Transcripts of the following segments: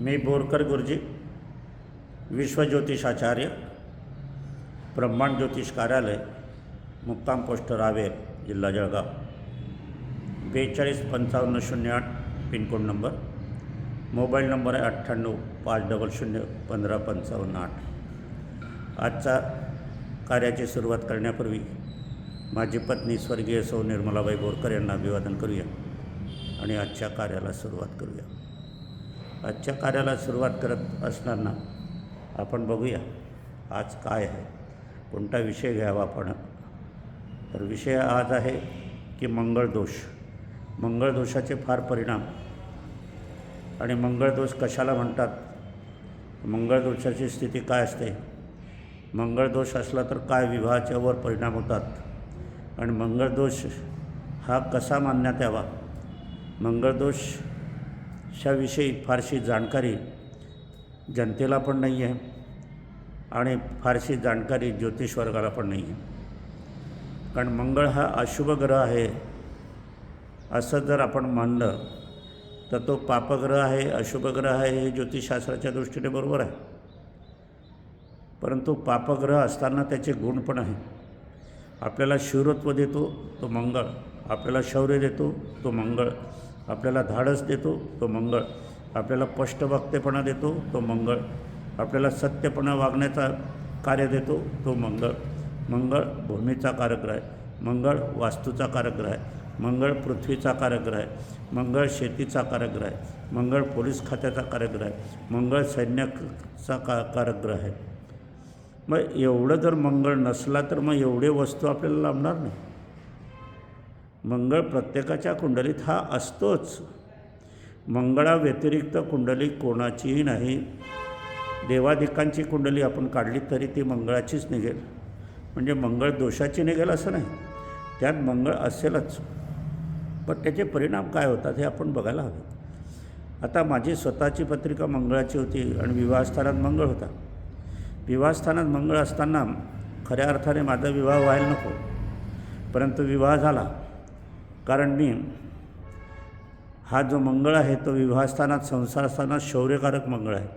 मी बोरकर गुरुजी विश्वज्योतिषाचार्य ब्रह्मांड ज्योतिष कार्यालय मुक्काम पोस्ट रावेर जिल्हा जळगाव. बेचाळीस पंचावन्न शून्य आठ पिनकोड नंबर. मोबाईल नंबर आहे अठ्ठ्याण्णव पाच डबल शून्य पंधरा पंचावन्न आठ. आजचा कार्याची सुरुवात करण्यापूर्वी माझी पत्नी स्वर्गीय सौ निर्मलाबाई बोरकर यांना अभिवादन करूया आणि आजच्या कार्याला सुरुवात करूया. आजच्या कार्याला सुरुवात करत असताना आपण बघूया आज काय आहे कोणता विषय घ्यावा आपण. तर विषय आज आहे की मंगळदोष मंगळदोषाचे फार परिणाम. आणि मंगळदोष कशाला म्हणतात? मंगळदोषाची स्थिती काय असते? मंगळदोष असला तर काय विवाहाच्यावर परिणाम होतात? आणि मंगळदोष हा कसा मानण्यात यावा? मंगळदोष ह्याविषयी फारशी जाणकारी जनतेला पण नाही आहे आणि फारशी जाणकारी ज्योतिषवर्गाला पण नाही आहे कारण मंगळ हा अशुभ ग्रह आहे असं जर आपण मानलं तर तो पापग्रह आहे अशुभ ग्रह आहे हे ज्योतिषशास्त्राच्या दृष्टीने बरोबर आहे. परंतु पापग्रह असताना त्याचे गुण पण आहे. आपल्याला शिवरत्व देतो तो मंगळ. आपल्याला शौर्य देतो तो मंगळ. आपल्याला धाडस देतो तो मंगळ. आपल्याला स्पष्टवक्तेपणा देतो तो मंगळ. आपल्याला सत्यपणा वागण्याचा कार्य देतो तो मंगळ. मंगळ भूमीचा कारग्रह. आहे मंगळ वास्तूचा कारग्रह. आहे मंगळ पृथ्वीचा कारग्रह. आहे मंगळ शेतीचा कारग्रह. आहे मंगळ पोलीस खात्याचा कारग्रह. आहे मंगळ सैन्याचा का कारग्रह. आहे मग एवढं जर मंगळ नसला तर मग एवढे वस्तू आपल्याला लाभणार नाही. मंगळ प्रत्येकाच्या कुंडलीत हा असतोच. मंगळाव्यतिरिक्त कुंडली कोणाचीही नाही. देवाधिकांची कुंडली आपण काढली तरी ती मंगळाचीच निघेल. म्हणजे मंगळ दोषाची निघेल असं नाही. त्यात मंगळ असेलच. पण त्याचे परिणाम काय होतात हे आपण बघायला हवे. आता माझी स्वतःची पत्रिका मंगळाची होती आणि विवाहस्थानात मंगळ होता. विवाहस्थानात मंगळ असताना खऱ्या अर्थाने माझा विवाह व्हायला नको. परंतु विवाह झाला. कारण मी हा जो मंगळ आहे तो विवाहस्थानात संसारस्थानात शौर्यकारक मंगळ आहे.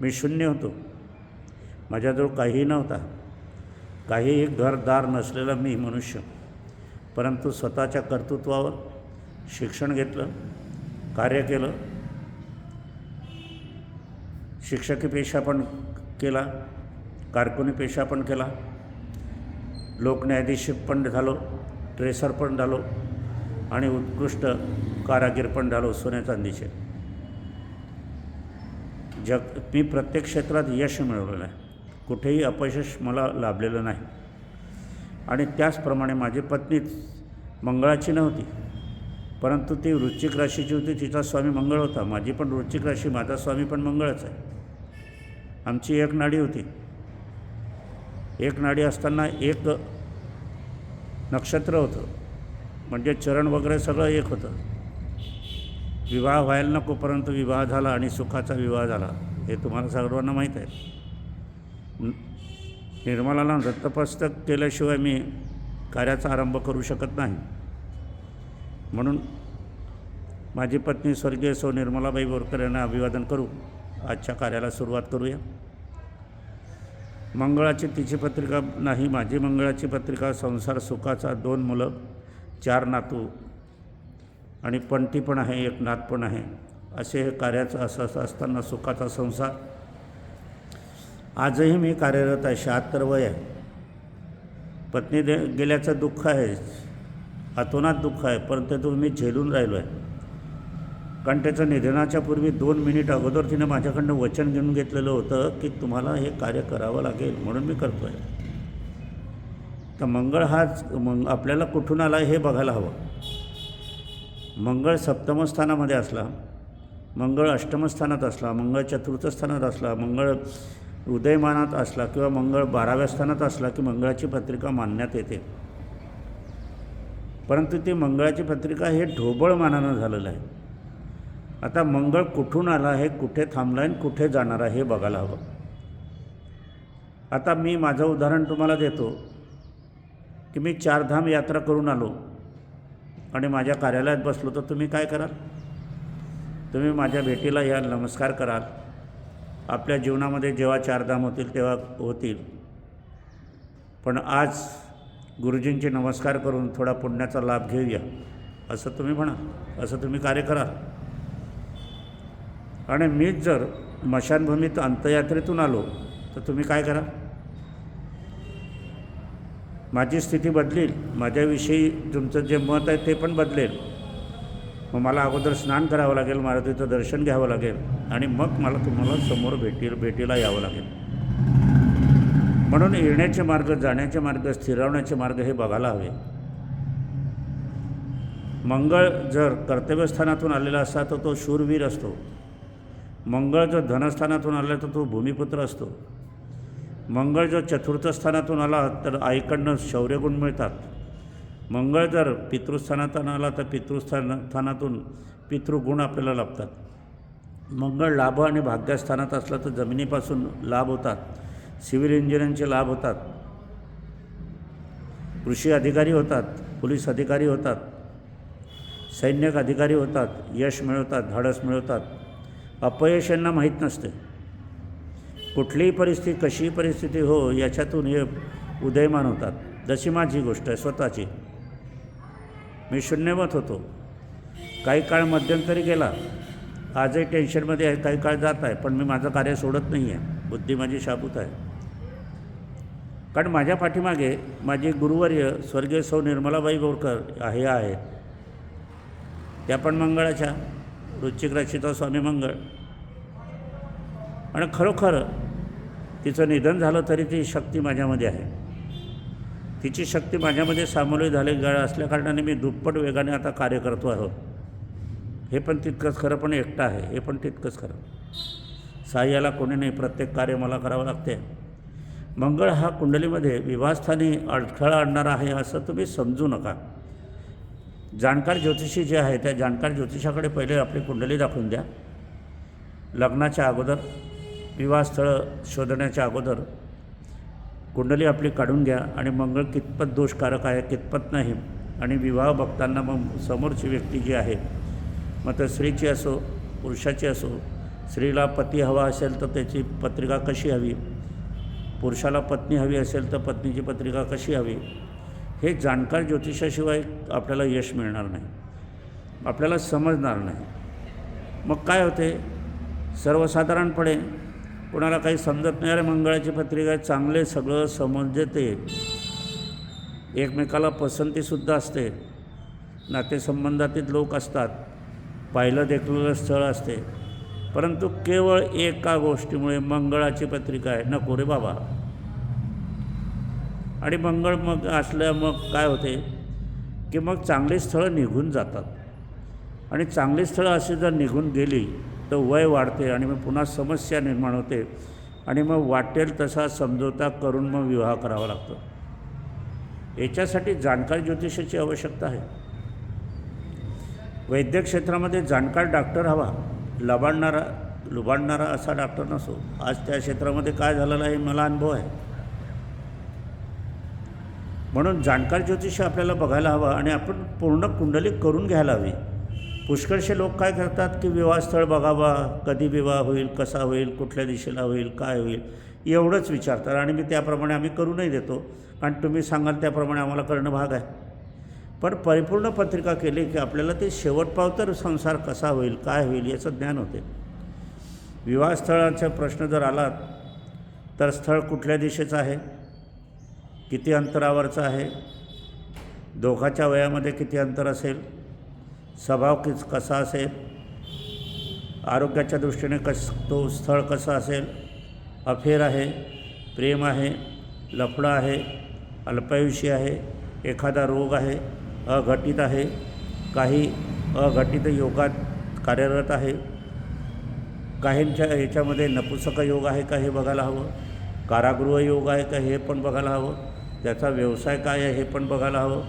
मी शून्य होतो. माझ्याजवळ काहीही नव्हता. काहीही घरदार नसलेला मी मनुष्य. परंतु स्वतःच्या कर्तृत्वावर शिक्षण घेतलं कार्य केलं. शिक्षकी पेशा पण केला कारकुनी पेशा पण केला. लोकन्यायाधीश पण झालो ट्रेसर पण झालो. आणि उत्कृष्ट कारागीर पण झालो सोन्या चांदीचे जग मी प्रत्येक क्षेत्रात यश मिळवलेलं आहे. कुठेही अपयश मला लाभलेलं नाही. आणि त्याचप्रमाणे माझी पत्नीच मंगळाची नव्हती परंतु ती वृश्चिक राशीची होती तिचा स्वामी मंगळ होता. माझी पण वृश्चिक राशी माझा स्वामी पण मंगळच आहे. आमची एक नाडी होती. एक नाडी असताना एक नक्षत्र होतं. म्हणजे चरण वगैरे सगळं एक होतं. विवाह व्हायला नको परंतु विवाह झाला आणि सुखाचा विवाह झाला हे तुम्हाला सर्वांना माहीत आहे. निर्मलाला दत्तपुस्तक केल्याशिवाय मी कार्याचा आरंभ करू शकत नाही. म्हणून माझी पत्नी स्वर्गीय सौ निर्मलाबाई बोरकर यांना अभिवादन करू आजच्या कार्याला सुरुवात करूया. मंगळाची तिची पत्रिका नाही माझी मंगळाची पत्रिका संसार सुखाचा दोन मुलं चार नातू. आणि पणती पण आहे एक नात पण आहे. असे हे कार्याचं असं असं असताना सुखाचा संसार. आजही मी कार्यरत आहे शहात्तर वय आहे. पत्नी दे गेल्याचं दुःख आहे. अतोनात दुःख आहे परंतु तो मी झेलून राहिलो आहे कारण त्याचं निधनाच्या पूर्वी दोन मिनिट अगोदर तिने माझ्याकडनं वचन घेऊन घेतलेलं होतं की तुम्हाला हे कार्य करावं लागेल म्हणून मी करतो आहे तर मंगळ हाच मंग आपल्याला कुठून आला हे बघायला हवं. मंगळ सप्तमस्थानामध्ये असला मंगळ अष्टमस्थानात असला मंगळ चतुर्थ स्थानात असला मंगळ उदयमानात असला किंवा मंगळ बाराव्या स्थानात असला की मंगळाची पत्रिका मानण्यात येते. परंतु ती मंगळाची पत्रिका हे ढोबळ मानानं झालेलं आहे. आता मंगळ कुठून आला आहे कुठे थांबला आहे आणि कुठे जाणार आहे हे बघायला हवं. आता मी माझं उदाहरण तुम्हाला देतो. की मी चारधाम यात्रा करून आलो आणि माझ्या कार्यालयात बसलो तर तुम्ही काय कराल? तुम्ही माझ्या भेटीला या नमस्कार कराल. आपल्या जीवनामध्ये जेव्हा चारधाम होतील तेव्हा होतील. पण आज गुरुजींचे नमस्कार करून थोडा पुण्याचा लाभ घेऊया असं तुम्ही म्हणा असं तुम्ही कार्य करा आणि मीच जर मशानभूमीत अंत्ययात्रेतून आलो तर तुम्ही काय करा माझी स्थिती बदलील. माझ्याविषयी तुमचं जे मत आहे ते पण बदलेल. मग मला अगोदर स्नान करावं लागेल मारुतीचं दर्शन घ्यावं लागेल आणि मग मला तुम्हाला समोर भेटी भेटीला यावं लागेल. म्हणून येण्याचे मार्ग जाण्याचे मार्ग स्थिरावण्याचे मार्ग हे बघायला हवे. मंगळ जर कर्तव्यस्थानातून आलेला असता तर तो शूरवीर असतो. मंगळ जर धनस्थानातून आला तर तो भूमिपुत्र असतो. मंगळ जर चतुर्थ स्थानातून आला तर आईकडनं शौर्यगुण मिळतात. मंगळ जर पितृस्थानातून आला तर पितृस्थानातून पितृगुण आपल्याला लाभतात. मंगळ लाभ आणि भाग्यस्थानात असला तर जमिनीपासून लाभ होतात. सिव्हिल इंजिनिअरिंगचे लाभ होतात. कृषी अधिकारी होतात पोलीस अधिकारी होतात सैन्यक अधिकारी होतात यश मिळवतात धाडस मिळवतात. अपयश यांना माहीत नसते. कुठलीही परिस्थिती कशीही परिस्थिती हो याच्यातून हे उदयमान होतात. जशी माझी गोष्ट आहे स्वतःची. मी शून्यवत होतो. काही काळ मध्यंतरी गेला. आजही टेन्शनमध्ये आहे काही काळ जात आहे पण मी माझं कार्य सोडत नाही आहे. बुद्धी माझी शाबूत आहे. कारण माझ्या पाठीमागे माझी गुरुवर्य स्वर्गीय सौ निर्मलाबाई बोरकर हे आहेत त्या पण मंगळाच्या. रुचिक रक्षिता स्वामी मंगळ. आणि खरोखर तिचं निधन झालं तरी ती शक्ती माझ्यामध्ये आहे. तिची शक्ती माझ्यामध्ये सामोरी झाली गळ असल्याकारणाने मी दुप्पट वेगाने आता कार्य करतो आहोत हे पण तितकंच खरं पण एकटं आहे. हे पण तितकंच खरं. साह्याला कोणी नाही प्रत्येक कार्य मला करावं लागते. मंगळ हा कुंडलीमध्ये विवाहस्थानी अडथळा आणणारा आहे असं तुम्ही समजू नका. जाणकार ज्योतिषी जे आहे त्या जाणकार ज्योतिषाकडे पहिले आपली कुंडली दाखवून द्या. लग्नाच्या अगोदर विवाहस्थळं शोधण्याच्या अगोदर कुंडली आपली काढून घ्या आणि मंगळ कितपत दोषकारक आहे कितपत नाही आणि विवाह बघताना मग समोरची व्यक्ती जी आहे मग तर स्त्रीची असो पुरुषाची असो स्त्रीला पती हवा असेल तर त्याची पत्रिका कशी हवी? पुरुषाला पत्नी हवी असेल तर पत्नीची पत्रिका कशी हवी? हे जाणकार ज्योतिषाशिवाय आपल्याला यश मिळणार नाही. आपल्याला समजणार नाही. मग काय होते? सर्वसाधारणपणे कोणाला काही समजत नाही अरे मंगळाची पत्रिका आहे, चांगले सगळं समजते एकमेकाला पसंतीसुद्धा असते. नातेसंबंधातील लोक असतात. पाहिलं देखलेलं स्थळ असते. परंतु केवळ एका गोष्टीमुळे मंगळाची पत्रिका आहे. नको रे बाबा. आणि मंगळ मग असल्या मग काय होते? की मग चांगली स्थळं निघून जातात. आणि चांगली स्थळं अशी जर निघून गेली तर वय वाढते आणि मग पुन्हा समस्या निर्माण होते. आणि मग वाटेल तसा समजोता करून मग विवाह करावा लागतो. याच्यासाठी जाणकार ज्योतिषाची आवश्यकता आहे. वैद्यक क्षेत्रामध्ये जाणकार डॉक्टर हवा. लबाडणारा लुबाडणारा असा डॉक्टर नसो. आज त्या क्षेत्रामध्ये काय झालेलं आहे मला अनुभव आहे. म्हणून जाणकार ज्योतिष आपल्याला बघायला हवा आणि आपण पूर्ण कुंडली करून घ्यायला हवी. पुष्कळशे लोक काय करतात की विवाहस्थळ बघावा कधी विवाह होईल कसा होईल कुठल्या दिशेला होईल काय होईल एवढंच विचारतात. आणि मी त्याप्रमाणे आम्ही करूनही देतो. आणि तुम्ही सांगाल त्याप्रमाणे आम्हाला करणं भाग आहे. पण परिपूर्ण पत्रिका केली की आपल्याला ते शेवटपावतर संसार कसा होईल काय होईल याचं ज्ञान होते. विवाहस्थळाचा प्रश्न जर आला तर स्थळ कुठल्या दिशेचं आहे? किती अंतरावरचं आहे? दोघाच्या वयामध्ये किती अंतर असेल? स्वभाव किस कसा असेल? आरोग्याच्या दृष्टीने कस तो स्थळ कसं असेल? अफेर आहे प्रेम आहे लफडं आहे अल्पायुषी आहे एखादा रोग आहे अघटित आहे काही अघटित योगात कार्यरत आहे काहींच्या याच्यामध्ये नपुसक योग आहे का हे बघायला हवं? कारागृह योग आहे का हे पण बघायला हवं? त्याचा व्यवसाय काय आहे हे पण बघायला हवं?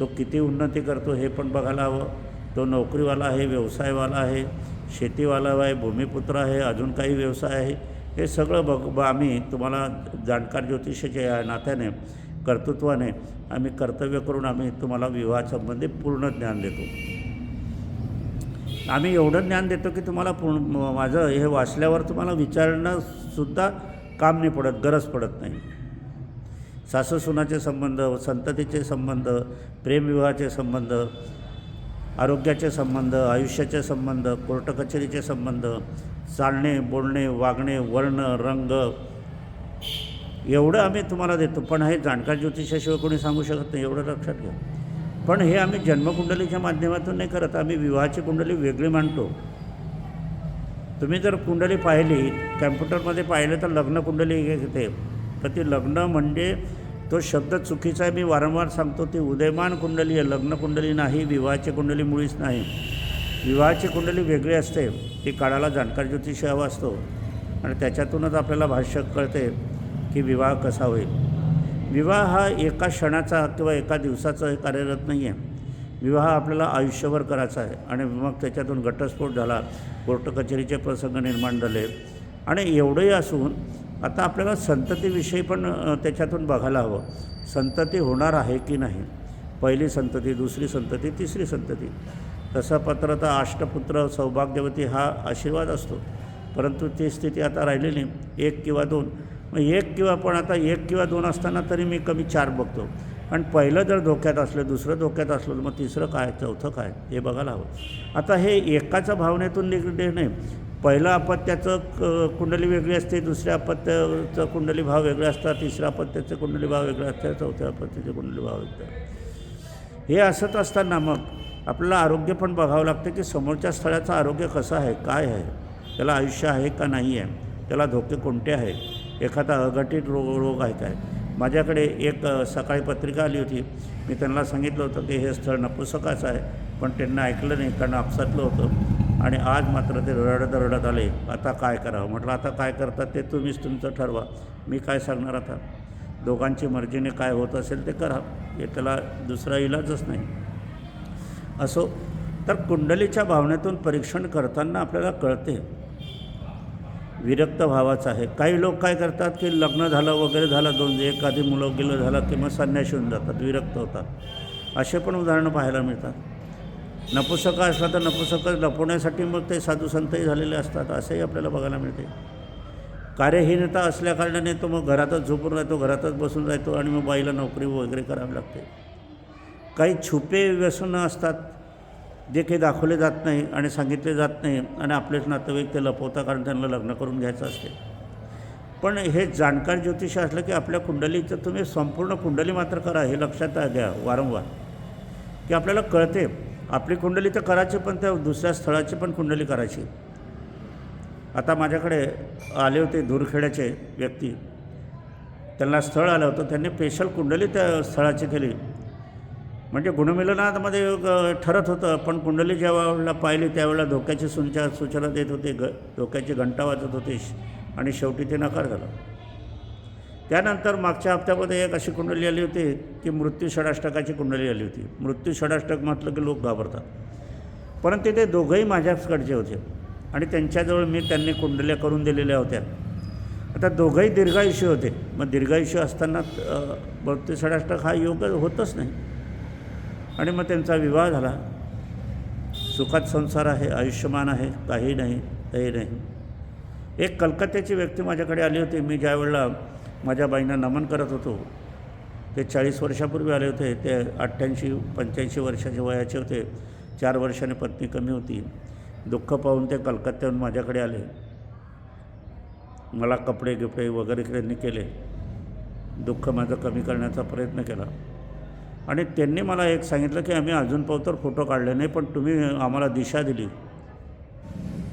तो किती उन्नती करतो हे पण बघायला हवं? तो नोकरीवाला आहे व्यवसायवाला आहे शेतीवाला आहे भूमिपुत्र आहे अजून काही व्यवसाय आहे हे सगळं बघ ब आम्ही तुम्हाला जाणकार ज्योतिषाच्या या नात्याने कर्तृत्वाने आम्ही कर्तव्य करून आम्ही तुम्हाला विवाहासंबंधी पूर्ण ज्ञान देतो. आम्ही एवढं ज्ञान देतो की तुम्हाला पूर्ण माझं हे वाचल्यावर तुम्हाला विचारणंसुद्धा काम नाही पडत गरज पडत नाही. सासूसुनाचे संबंध संततीचे संबंध प्रेमविवाहाचे संबंध आरोग्याचे संबंध आयुष्याचे संबंध कोर्ट कचेरीचे संबंध चालणे बोलणे वागणे वर्ण रंग एवढं आम्ही तुम्हाला देतो. पण हे जाणकार ज्योतिषाशिवाय कोणी सांगू शकत नाही एवढं लक्षात घ्या. पण हे आम्ही जन्मकुंडलीच्या माध्यमातून नाही करत आम्ही विवाहाची कुंडली वेगळी मांडतो. तुम्ही जर कुंडली पाहिली कॅम्प्युटरमध्ये पाहिलं तर लग्न कुंडली घेते तर ती लग्न म्हणजे तो शब्द चुकीचा आहे मी वारंवार सांगतो ती उदयमान कुंडली आहे लग्न कुंडली नाही विवाहाची कुंडली मुळीच नाही. विवाहाची कुंडली वेगळी असते ती काळाला जाणकार ज्योतिष हवा असतो. आणि त्याच्यातूनच आपल्याला भाष्य कळते की विवाह कसा होईल. विवाह हा एका क्षणाचा किंवा एका दिवसाचा हे कार्यरत नाही आहे. विवाह आपल्याला आयुष्यभर करायचा आहे. आणि मग त्याच्यातून घटस्फोट झाला कोर्ट कचेरीचे प्रसंग निर्माण झाले. आणि एवढंही असून आता आपल्याला संततीविषयी पण त्याच्यातून बघायला हवं. संतती होणार आहे की नाही? पहिली संतती दुसरी संतती तिसरी संतती. तसं पत्र तर अष्टपुत्र सौभाग्यवती हा आशीर्वाद असतो. परंतु ती स्थिती आता राहिलेली नाही. एक किंवा दोन. मग एक किंवा पण आता एक किंवा दोन असताना तरी मी कमी चार बघतो. आणि पहिलं जर धोक्यात असलं दुसरं धोक्यात असलं तर मग तिसरं काय चौथं काय हे बघायला हवं. आता हे एकाच्या भावनेतून निघले नाही पहिलं अपत्याचं क कुंडली वेगळी असते दुसऱ्या अपत्याचं कुंडली भाव वेगळे असतात तिसऱ्या अपत्याचे कुंडली भाव वेगळे असतात चौथ्या अपत्याचे कुंडली भाव वेगळे हे असत असताना मग आपल्याला आरोग्य पण बघावं लागतं की समोरच्या स्थळाचं आरोग्य कसं आहे काय आहे? त्याला आयुष्य आहे का नाही आहे? त्याला धोके कोणते आहेत एखादा अघटित रोग रोग आहे काय? माझ्याकडे एक सकाळी पत्रिका आली होती. मी त्यांना सांगितलं होतं की हे स्थळ नपुसकाचं आहे पण त्यांना ऐकलं नाही कारण आपसातलं होतं. आणि आज मात्र ते रडत रडत आले आता काय करावं? म्हटलं आता काय करतात ते तुम्हीच तुमचं ठरवा. मी काय सांगणार आता? दोघांची मर्जीने काय होत असेल ते करा. हे त्याला दुसरा इलाजच नाही. असो तर कुंडलीच्या भावनेतून परीक्षण करताना आपल्याला कळते. विरक्त भावाचं आहे. काही लोक काय करतात की लग्न झालं वगैरे झालं दोन एखादी मुलं गेलं झालं की मग संन्याशी होऊन जातात विरक्त होतात. असे पण उदाहरणं पाहायला मिळतात. नपुसका असला तर नपुसक लपवण्यासाठी मग ते साधू संतही झालेले असतात असंही आपल्याला बघायला मिळते. कार्यहीनता असल्याकारणाने तो मग घरातच झोपून राहतो घरातच बसून राहतो आणि मग बाईला नोकरी वगैरे करावी लागते. काही छुपे व्यसनं असतात जे काही दाखवले जात नाही आणि सांगितले जात नाही आणि आपलेच नातेवाईक ते लपवतात कारण त्यांना लग्न करून घ्यायचं असते. पण हे जाणकार ज्योतिष असलं की आपल्या कुंडलीचं तुम्ही संपूर्ण कुंडली मात्र करा हे लक्षात घ्या वारंवार. की आपल्याला कळते आपली कुंडली तर करायची पण त्या दुसऱ्या स्थळाची पण कुंडली करायची. आता माझ्याकडे आले होते दूरखेड्याचे व्यक्ती. त्यांना स्थळ आलं होतं. त्यांनी स्पेशल कुंडली त्या स्थळाची केली. म्हणजे गुणमिलनामध्ये ग- ठरत होतं पण कुंडली ज्या वेळेला पाहिली त्यावेळेला धोक्याची सुनच्या सूचना देत होते ग धोक्याची घंटा वाजत होते आणि शेवटी ते नकार झाला. त्यानंतर मागच्या हप्त्यामध्ये एक अशी कुंडली आली होती की मृत्यू षडाष्टकाची कुंडली आली होती. मृत्यू षडाष्टक म्हटलं की लोक घाबरतात. परंतु ते दोघंही माझ्याचकडचे होते आणि त्यांच्याजवळ मी त्यांनी कुंडल्या करून दिलेल्या होत्या. आता दोघंही दीर्घायुष्य होते. मग दीर्घायुष्य असताना मृत्यू षडाष्टक हा योग होतच नाही. आणि मग त्यांचा विवाह झाला. सुखात संसार आहे आयुष्यमान आहे काही नाही काही नाही. एक कलकत्त्याची व्यक्ती माझ्याकडे आली होती. मी ज्या वेळेला माझ्या बाईंना नमन करत होतो. ते चाळीस वर्षापूर्वी आले होते. ते अठ्ठ्याऐंशी पंच्याऐंशी वर्षाच्या वयाचे होते. चार वर्षाने पत्नी कमी होती. दुःख पाहून ते कलकत्त्याहून माझ्याकडे आले. मला कपडे गिपडे वगैरे त्यांनी केले. दुःख माझं कमी करण्याचा प्रयत्न केला. आणि त्यांनी मला एक सांगितलं की आम्ही अजून तर फोटो काढले नाही पण तुम्ही आम्हाला दिशा दिली.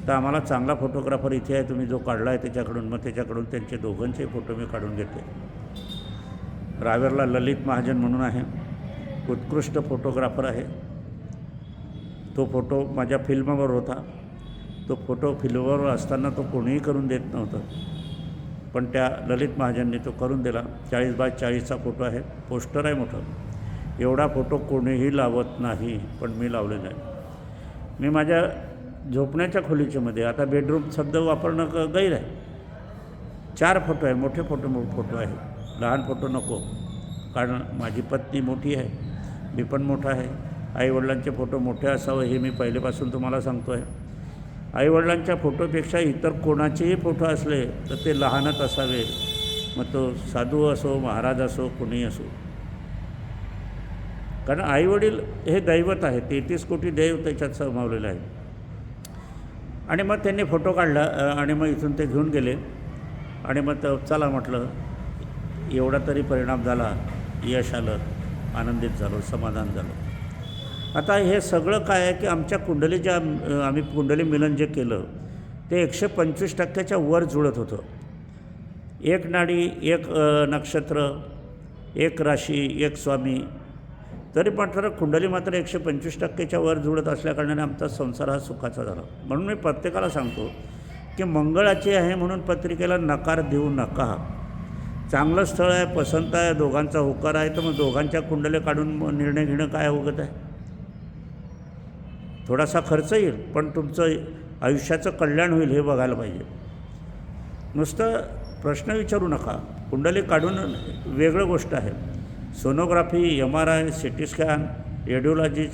तर आम्हाला चांगला फोटोग्राफर इथे आहे तुम्ही जो काढला आहे त्याच्याकडून मग त्याच्याकडून त्यांचे दोघांचे फोटो मी काढून घेतले रावेरला ललित महाजन म्हणून आहे. उत्कृष्ट फोटोग्राफर आहे. तो फोटो माझ्या फिल्मवर होता. तो फोटो फिल्मवर असताना तो कोणीही करून देत नव्हतं. पण त्या ललित महाजनने तो करून दिला. चाळीस बाय चाळीसचा फोटो आहे. पोस्टर आहे मोठं. एवढा फोटो कोणीही लावत नाही पण मी लावलेला आहे. मी माझ्या झोपण्याच्या खोलीच्यामध्ये आता बेडरूम शब्द वापरणं क- गैर आहे. चार फोटो आहे. मोठे फोटो मो फोटो आहे. लहान फोटो नको. कारण माझी पत्नी मोठी आहे. मी पण मोठा आहे. आईवडिलांचे फोटो मोठे असावं हे मी पहिलेपासून तुम्हाला सांगतो आहे आईवडिलांच्या फोटोपेक्षा इतर कोणाचेही फोटो असले तर ते लहानच असावे. मग तो साधू असो महाराज असो कोणी असो. कारण आईवडील हे दैवत आहे तेहतीस कोटी देव त्याच्यात समावलेलं आहे आणि मग त्यांनी फोटो काढला आणि मग इथून ते घेऊन गेले. आणि मग चला म्हटलं एवढा तरी परिणाम झाला यश आलं आनंदित झालो समाधान झालो. आता हे सगळं काय आहे की आमच्या कुंडली ज्या आम्ही कुंडली मिलन जे केलं ते एकशे पंचवीस टक्क्याच्या वर जुळत होतं. एक नाडी एक नक्षत्र एक राशी एक स्वामी तरी मात्र कुंडली मात्र एकशे पंचवीस टक्केच्या वर जुळत असल्याकारणाने आमचा संसार हा सुखाचा झाला. म्हणून मी प्रत्येकाला सांगतो की मंगळाची आहे म्हणून पत्रिकेला नकार देऊ नका. चांगलं स्थळ आहे पसंत आहे दोघांचा होकार आहे तर मग दोघांच्या कुंडले काढून मग निर्णय घेणं काय अवगत आहे? थोडासा खर्च येईल पण तुमचं आयुष्याचं कल्याण होईल हे बघायला पाहिजे. नुसतं प्रश्न विचारू नका. कुंडली काढून वेगळं गोष्ट आहे. Sonography M R I C T scan radiology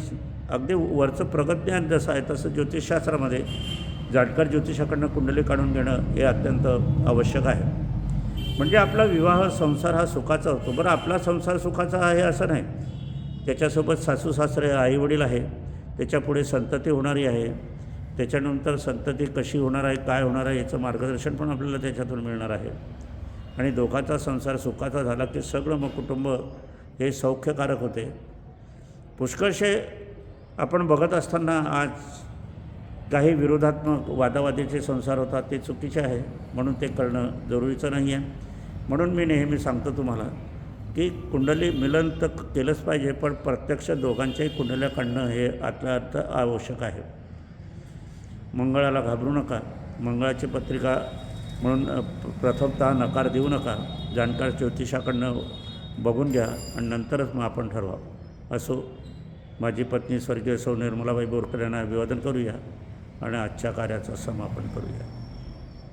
अगदी वरचं प्रगत ज्ञान जसं आहे तसं ज्योतिषशास्त्रामध्ये जाटकर ज्योतिषाकडनं कुंडली काढून घेणं हे अत्यंत आवश्यक आहे. म्हणजे आपला विवाह संसार हा सुखाचा होतो. बरं आपला संसार सुखाचा आहे असं नाही. त्याच्यासोबत सासू सासरे आईवडील आहे. त्याच्यापुढे संतती होणारी आहे. त्याच्यानंतर संतती कशी होणार आहे काय होणार आहे याचं मार्गदर्शन पण आपल्याला त्याच्यातून मिळणार आहे. आणि दोघांचा संसार सुखाचा झाला की सगळं मग कुटुंब हे सौख्यकारक होते. पुष्कळशे आपण बघत असताना आज काही विरोधात्मक वादावादीचे संसार होतात ते चुकीचे आहे म्हणून ते करणं जरुरीचं नाही आहे म्हणून मी नेहमी सांगतो तुम्हाला की कुंडली मिलन तर केलंच पाहिजे पण प्रत्यक्ष दोघांच्याही कुंडल्या काढणं हे आतल्या अर्थ आवश्यक आहे. मंगळाला घाबरू नका. मंगळाची पत्रिका म्हणून प्रथमतः नकार देऊ नका. जाणकार ज्योतिषाकडनं बघून घ्या आणि नंतरच मग आपण ठरवा. असो माझी पत्नी स्वर्गीय सौ निर्मलाबाई बोरकर यांना अभिवादन करूया आणि आजच्या कार्याचं समापन करूया.